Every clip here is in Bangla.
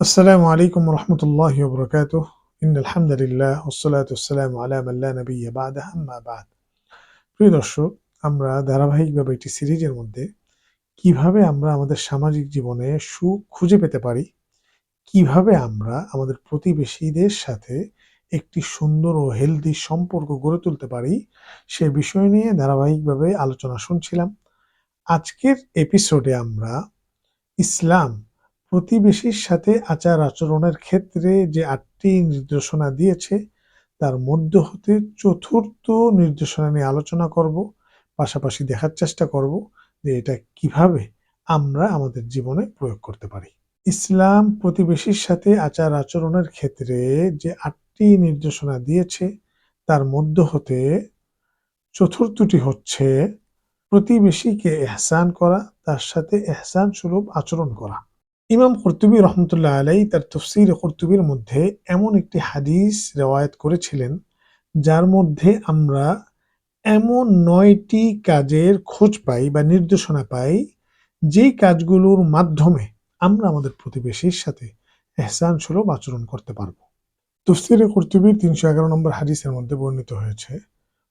আসসালামু আলাইকুম রহমতুল্লাহ বরকাত ইন আলহামদুলিল্লাহ ওসলাত আসসালাম আলাম আল্লাহ নবী বাদ আহম্মা বাদ। প্রিয় দর্শক, আমরা ধারাবাহিকভাবে একটি সিরিজের মধ্যে কীভাবে আমরা আমাদের সামাজিক জীবনে সুখ খুঁজে পেতে পারি, কীভাবে আমরা আমাদের প্রতিবেশীদের সাথে একটি সুন্দর ও হেলদি সম্পর্ক গড়ে তুলতে পারি, সে বিষয় নিয়ে ধারাবাহিকভাবে আলোচনা শুনছিলাম। আজকের এপিসোডে আমরা ইসলাম প্রতিবেশীর সাথে আচার আচরণের ক্ষেত্রে যে আটটি নির্দেশনা দিয়েছে, তার মধ্য হতে চতুর্থ নির্দেশনা নিয়ে আলোচনা করব। পাশাপাশি দেখার চেষ্টা করব যে এটা কীভাবে আমরা আমাদের জীবনে প্রয়োগ করতে পারি। ইসলাম প্রতিবেশীর সাথে আচার আচরণের ক্ষেত্রে যে আটটি নির্দেশনা দিয়েছে, তার মধ্য হতে চতুর্থটি হচ্ছে প্রতিবেশীকে এহসান করা, তার সাথে এহসান সুলভ আচরণ করা। ইমাম কর্তুবী রহমতুল্লাহ আলাই তার তফসির কর্তুবীর মধ্যে এমন একটি হাদিস রেওয়ায়ত করেছিলেন, যার মধ্যে আমরা এমন নয়টি কাজের খোঁজ পাই বা নির্দেশনা পাই, যেই কাজগুলোর মাধ্যমে আমরা আমাদের প্রতিবেশীর সাথে এহসান সুলভ আচরণ করতে পারব। তফসিরে কর্তুবীর তিনশো এগারো নম্বর হাদিসের মধ্যে বর্ণিত হয়েছে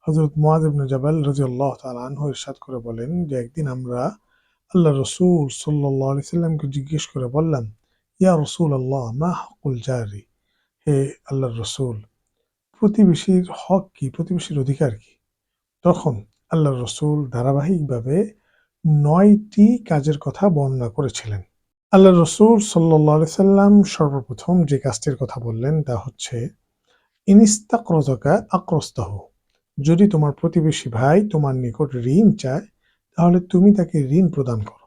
হজরত মোয়াজ ইবনে জাবাল রাজিউল্লাহ তাআলা আনহু ইরশাদ করে বলেন যে একদিন আমরা আল্লাহ রসুল সাল্লাহ আলি সাল্লামকে জিজ্ঞেস করে বললাম ইয়া রসুল আল্লাহ মা হকুল জারি? হে আল্লাহ রসুল, প্রতিবেশীর হক কি? প্রতিবেশীর অধিকার কি? তখন আল্লাহ রসুল ধারাবাহিকভাবে নয়টি কাজের কথা বর্ণনা করেছিলেন। আল্লাহ রসুল সাল্লাহ সাল্লাম সর্বপ্রথম যে কাজটির কথা বললেন তা হচ্ছে ইনিস্তাক্রজকা আক্রস্তহ। যদি তোমার প্রতিবেশী ভাই তোমার নিকট ঋণ চায় তাহলে তুমি তাকে ঋণ প্রদান করো।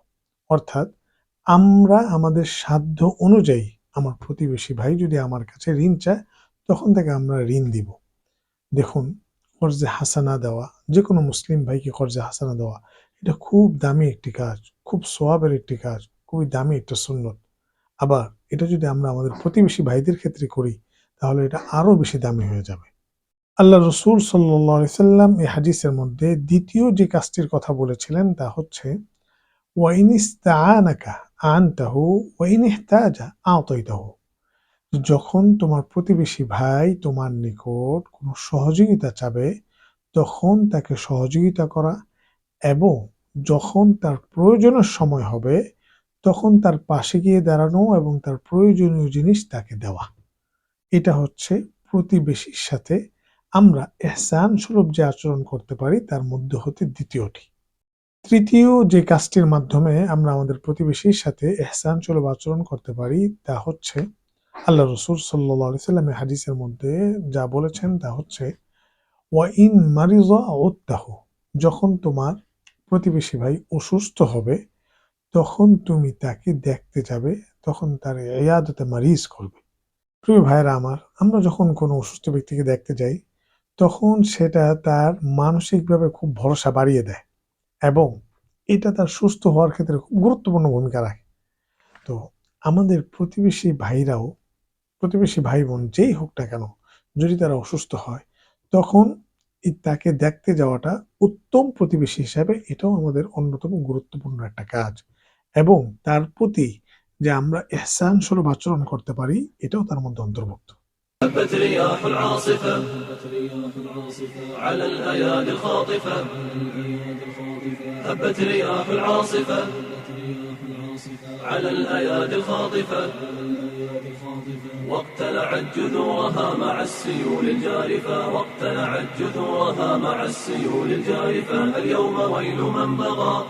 অর্থাৎ আমরা আমাদের সাধ্য অনুযায়ী আমার প্রতিবেশী ভাই যদি আমার কাছে ঋণ চায়, তখন তাকে আমরা ঋণ দিব। দেখুন, কর্জে হাসানা দেওয়া যে কোনো মুসলিম ভাইকে কর্জে হাসানা দেওয়া, এটা খুব দামি একটি কাজ, খুব সোয়াবের একটি কাজ, খুবই দামি একটা সুন্নত। আবার এটা যদি আমরা আমাদের প্রতিবেশী ভাইদের ক্ষেত্রে করি, তাহলে এটা আরও বেশি দামি হয়ে যাবে। আল্লাহ রসুল সাল্লি সাল্লাম এই হাদিসের মধ্যে দ্বিতীয় যে কাজটির কথা বলেছিলেন তা হচ্ছে যখন তোমার প্রতিবেশী ভাই তোমার নিকট কোনো সহযোগিতা চাবে, তখন তাকে সহযোগিতা করা এবং যখন তার প্রয়োজনের সময় হবে, তখন তার পাশে গিয়ে দাঁড়ানো এবং তার প্রয়োজনীয় জিনিস তাকে দেওয়া। এটা হচ্ছে প্রতিবেশীর সাথে আমরা এহসান সুলভ যে আচরণ করতে পারি, তার মধ্যে হতে দ্বিতীয়টি। তৃতীয় যে কাজটির মাধ্যমে আমরা আমাদের প্রতিবেশীর সাথে এহসান সুলভ আচরণ করতে পারি, তা হচ্ছে, আল্লাহ রসুল সাল্লা সাল্লামের হাদিসের মধ্যে যা বলেছেন তা হচ্ছে, ওয়াইন মারিজ ওত্তাহ যখন তোমার প্রতিবেশী ভাই অসুস্থ হবে, তখন তুমি তাকে দেখতে যাবে, তখন তার এয়াদতে মারিজ করবে। প্রিয় ভাইরা আমার, আমরা যখন কোনো অসুস্থ ব্যক্তিকে দেখতে যাই তখন সেটা তার মানসিকভাবে খুব ভরসা বাড়িয়ে দেয় এবং এটা তার সুস্থ হওয়ার ক্ষেত্রে খুব গুরুত্বপূর্ণ ভূমিকা রাখে। তো আমাদের প্রতিবেশী ভাইরাও, প্রতিবেশী ভাই বোন যেই হোক না কেন, যদি তারা অসুস্থ হয়, তখন তাকে দেখতে যাওয়াটা উত্তম প্রতিবেশী হিসাবে এটাও আমাদের অন্যতম গুরুত্বপূর্ণ একটা কাজ এবং তার প্রতি যে আমরা এহসান স্বরূপ আচরণ করতে পারি, এটাও তার মধ্যে অন্তর্ভুক্ত। هبت رياح العاصفة. على الأيادي الخاطفة. هبت رياح العاصفة. على الأيادي الخاطفة. واقتلعت جذورها مع السيول الجارفة. واقتلعت جذورها مع السيول الجارفة. اليوم ويل من بغى.